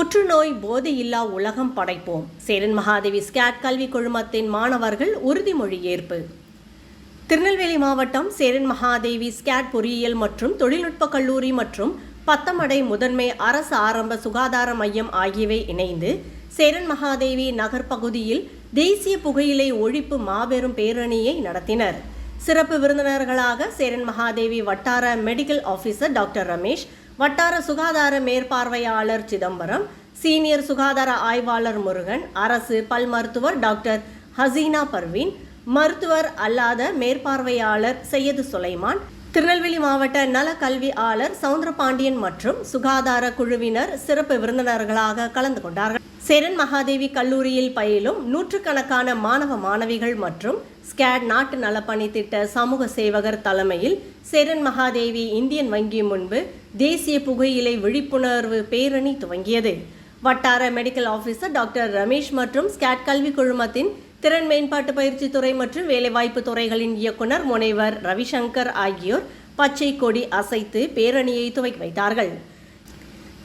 புற்றுநோய் போதையில்லா உலகம் படைப்போம். சேரன் மகாதேவி ஸ்கேட் கல்வி குழுமத்தின் மாணவர்கள் உறுதிமொழி ஏற்பு. திருநெல்வேலி மாவட்டம் சேரன் மகாதேவி ஸ்கேட் பொறியியல் மற்றும் தொழில்நுட்ப கல்லூரி மற்றும் பத்தமடை முதன்மை அரசு ஆரம்ப சுகாதார மையம் ஆகியவை இணைந்து சேரன் மகாதேவி நகர் பகுதியில் தேசிய புகையிலை ஒழிப்பு மாபெரும் பேரணியை நடத்தினர். சிறப்பு விருந்தினர்களாக சேரன் மகாதேவி வட்டார மெடிக்கல் ஆபீசர் டாக்டர் ரமேஷ் வட்டார சுகாதார மேற்பார்வையாளர் சிதம்பரம் சீனியர் சுகாதார ஆய்வாளர் முருகன் அரசு பல் மருத்துவர் டாக்டர் ஹசீனா பர்வீன் மருத்துவர் அல்லாத மேற்பார்வையாளர் சையது சுலைமான் திருநெல்வேலி மாவட்ட நல கல்வியாளர் சவுந்தரபாண்டியன் மற்றும் சுகாதார குழுவினர் சிறப்பு விருந்தினர்களாக கலந்து கொண்டார்கள். சேரன் மகாதேவி கல்லூரியில் பயிலும் நூற்றுக்கணக்கான மாணவ மாணவிகள் மற்றும் ஸ்கேட் நாட்டு நலப்பணி திட்ட சமூக சேவகர் தலைமையில் சேரன் மகாதேவி இந்தியன் வங்கி முன்பு தேசிய புகையிலை விழிப்புணர்வு பேரணி துவங்கியது. வட்டார மெடிக்கல் ஆஃபீஸர் டாக்டர் ரமேஷ் மற்றும் ஸ்கேட் கல்வி குழுமத்தின் திறன் மேம்பாட்டு பயிற்சி துறை மற்றும் வேலைவாய்ப்பு துறைகளின் இயக்குனர் முனைவர் ரவிசங்கர் ஆகியோர் பச்சை கொடி அசைத்து பேரணியை துவக்கி வைத்தார்கள்.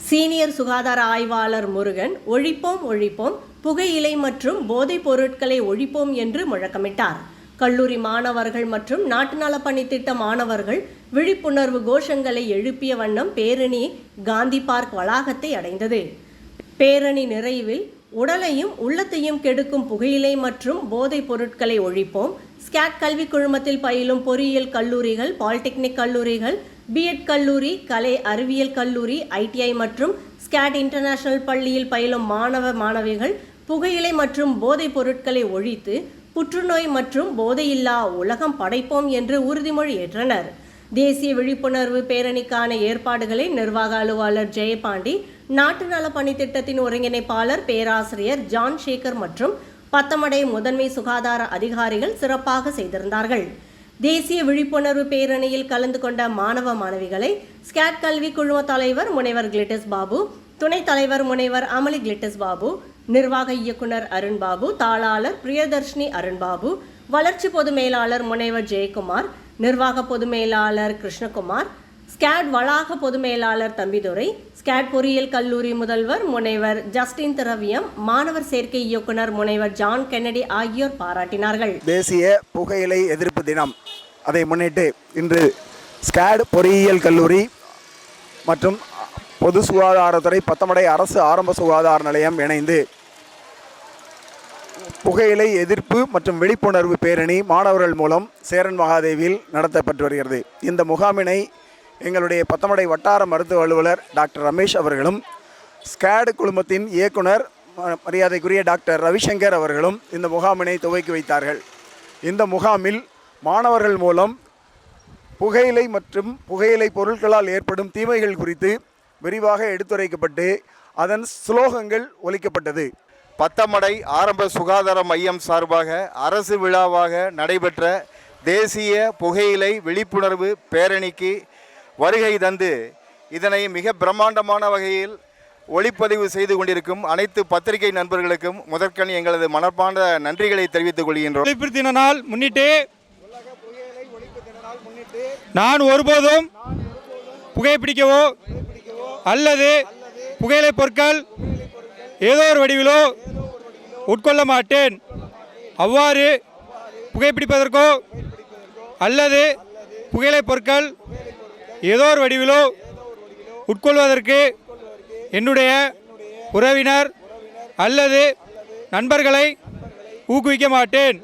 சீனியர் சுகாதார ஆய்வாளர் முருகன் ஒழிப்போம் ஒழிப்போம் புகையிலை மற்றும் போதைப் பொருட்களை ஒழிப்போம் என்று முழக்கமிட்டார். கல்லூரி மாணவர்கள் மற்றும் நாட்டு நலப்பணி திட்ட மாணவர்கள் விழிப்புணர்வு கோஷங்களை எழுப்பிய வண்ணம் பேரணி காந்தி பார்க் வளாகத்தை அடைந்தது. பேரணி நிறைவில் உடலையும் உள்ளத்தையும் கெடுக்கும் புகையிலை மற்றும் போதைப் பொருட்களை ஒழிப்போம். ஸ்கேட் கல்வி குழுமத்தில் பயிலும் பொறியியல் கல்லூரிகள் பாலிடெக்னிக் கல்லூரிகள் பிஎட் கல்லூரி கலை அறிவியல் கல்லூரி ஐடிஐ மற்றும் ஸ்கேட் இன்டர்நேஷனல் பள்ளியில் பயிலும் மாணவ மாணவிகள் புகையிலை மற்றும் போதைப் பொருட்களை ஒழித்து புற்றுநோய் மற்றும் போதையில்லா உலகம் படைப்போம் என்று உறுதிமொழி ஏற்றனர். தேசிய விழிப்புணர்வு பேரணிக்கான ஏற்பாடுகளை நிர்வாக அலுவலர் ஜெயபாண்டி நாட்டு நல பணித்திட்டத்தின் ஒருங்கிணைப்பாளர் பேராசிரியர் ஜான் சேகர் மற்றும் பத்தமடை முதன்மை சுகாதார அதிகாரிகள் சிறப்பாக செய்திருந்தார்கள். தேசிய விழிப்புணர்வு பேரணியில் கலந்து கொண்ட மாணவ மாணவிகளை ஸ்கேட் கல்வி குழும தலைவர் முனைவர் கிளிட்டஸ் பாபு துணைத் தலைவர் முனைவர் அமளி கிளிட்டஸ் பாபு நிர்வாக இயக்குனர் அருண் பாபு தாளாளர் பிரியதர்ஷினி அருண் பாபு வளர்ச்சி பொது மேலாளர் முனைவர் ஜெயக்குமார் நிர்வாக பொது மேலாளர் கிருஷ்ணகுமார் ஸ்கேட் வளாக பொது மேலாளர் தம்பிதுரை ஸ்கேட் பொறியியல் கல்லூரி முதல்வர் முனைவர் ஜஸ்டின் திரவியம் மாணவர் சேர்க்கை இயக்குனர் முனைவர் ஜான் கென்னடி ஆகியோர் பாராட்டினார்கள். தேசிய புகையிலை எதிர்ப்பு தினம். அதை முன்னிட்டு இன்று ஸ்கேட் பொறியியல் கல்லூரி மற்றும் பொது சுகாதாரத்துறை பத்தமடை அரசு ஆரம்ப சுகாதார நிலையம் இணைந்து புகையிலை எதிர்ப்பு மற்றும் விழிப்புணர்வு பேரணி மாணவர்கள் மூலம் சேரன் மகாதேவியில் நடத்தப்பட்டு வருகிறது. இந்த முகாமினை எங்களுடைய பத்தமடை வட்டார மருத்துவ அலுவலர் டாக்டர் ரமேஷ் அவர்களும் ஸ்கேடு குழுமத்தின் இயக்குனர் ம- மரியாதைக்குரிய டாக்டர் ரவிசங்கர் அவர்களும் இந்த முகாமினை துவக்கி வைத்தார்கள். இந்த முகாமில் மாணவர்கள் மூலம் புகையிலை மற்றும் புகையிலை பொருட்களால் ஏற்படும் தீமைகள் குறித்து விரிவாக எடுத்துரைக்கப்பட்டு அதன் ஸ்லோகங்கள் ஒலிக்கப்பட்டது. பத்தமடை ஆரம்ப சுகாதார மையம் சார்பாக அரசு விழாவாக நடைபெற்ற தேசிய புகையிலை விழிப்புணர்வு பேரணிக்கு வருகை தந்து இதனை மிக பிரம்மாண்டமான வகையில் ஒளிப்பதிவு செய்து கொண்டிருக்கும் அனைத்து பத்திரிகை நண்பர்களுக்கும் முதற்கண் எங்களது மனப்பாண்ட நன்றிகளை தெரிவித்துக் கொள்கின்றோம். ஒழிப்பு தின நாள் முன்னிட்டு நான் ஒருபோதும் புகைப்பிடிக்கவோ அல்லது புகையிலை பொருட்கள் ஏதோ ஒரு வடிவிலோ உட்கொள்ள மாட்டேன். அவ்வாறு புகைப்பிடிப்பதற்கோ அல்லது புகையிலை பொருட்கள் ஏதோ ஒரு வடிவிலோ உட்கொள்வதற்கு என்னுடைய உறவினர் அல்லது நண்பர்களை ஊக்குவிக்க மாட்டேன்.